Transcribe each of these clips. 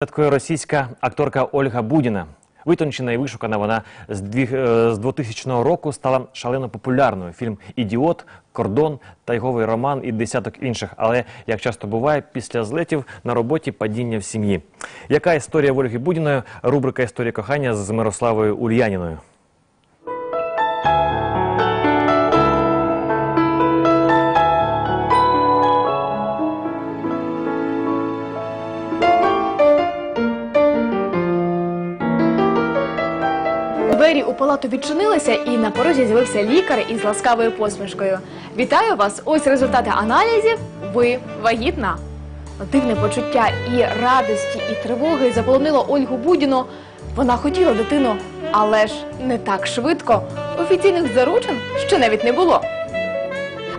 Такою російська акторка Ольга Будіна. Витончена і вишукана вона з дві- е, з 2000 року стала шалено популярною. Фільм Ідіот, Кордон, Тайговий роман і десяток інших. Але як часто буває, після злетів на роботі падіння в сім'ї. Яка історія в Ольги Будіної? Рубрика Історія кохання з Мирославою Ульяніною. Двері у палату відчинилися, і на порозі з'явився лікар із ласкавою посмішкою. Вітаю вас! Ось результати аналізів. Ви вагітна. Дивне почуття і радості, і тривоги заполонило Ольгу Будіну. Вона хотіла дитину, але ж не так швидко. Офіційних заручин ще навіть не було.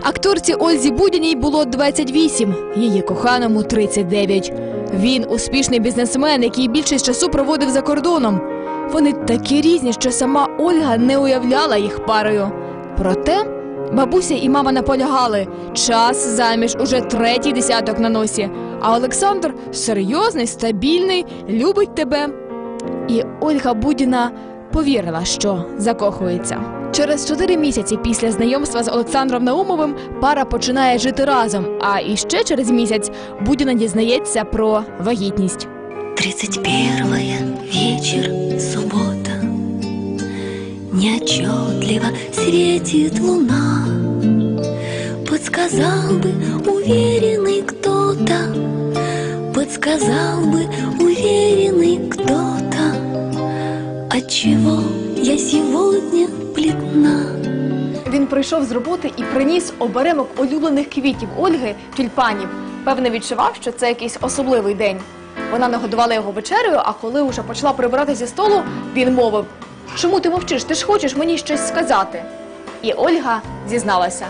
Акторці Ользі Будіній було 28, її коханому 39. Він успішний бізнесмен, який більшість часу проводив за кордоном. Вони такі різні, що сама Ольга не уявляла їх парою. Проте бабуся і мама наполягали. Час заміж уже третій десяток на носі. А Олександр серйозний, стабільний, любить тебе. І Ольга Будіна повірила, що закохується. Через чотири місяці після знайомства з Олександром Наумовим пара починає жити разом. А іще через місяць Будіна дізнається про вагітність. 31 вечер, суббота Неотчетливо светит луна Подсказал бы уверенный кто-то Подсказал бы уверенный кто-то Отчего я сегодня бледна Він прийшов з роботи і приніс оберемок улюблених квітів Ольги тюльпанів. Певне, відчував, що це якийсь особливий день. Вона нагодувала його вечерею, а коли вже почала прибирати зі столу, він мовив: Чому ти мовчиш? Ти ж хочеш мені щось сказати? І Ольга зізналася: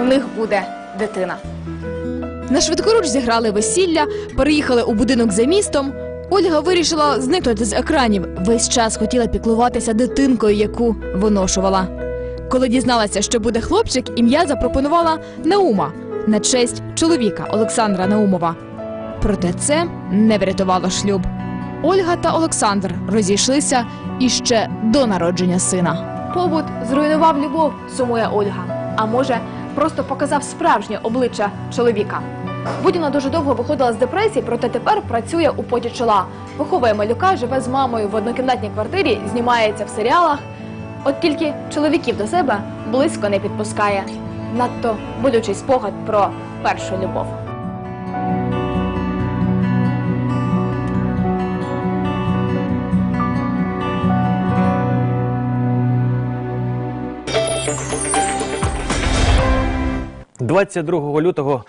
у них буде дитина. На швидкоруч зіграли весілля, переїхали у будинок за містом. Ольга вирішила зникнути з екранів. Весь час хотіла піклуватися дитинкою, яку виношувала. Коли дізналася, що буде хлопчик, ім'я запропонувала Наума на честь чоловіка Олександра Наумова. Проте це не врятувало шлюб. Ольга та Олександр розійшлися іще до народження сина. Побут зруйнував любов, сумує Ольга. А може, просто показав справжнє обличчя чоловіка. Будіна дуже довго виходила з депресії, проте тепер працює у поті чола. Виховує малюка, живе з мамою в однокімнатній квартирі, знімається в серіалах. От тільки чоловіків до себе близько не підпускає. Надто болючий спогад про першу любов. – 22 лютого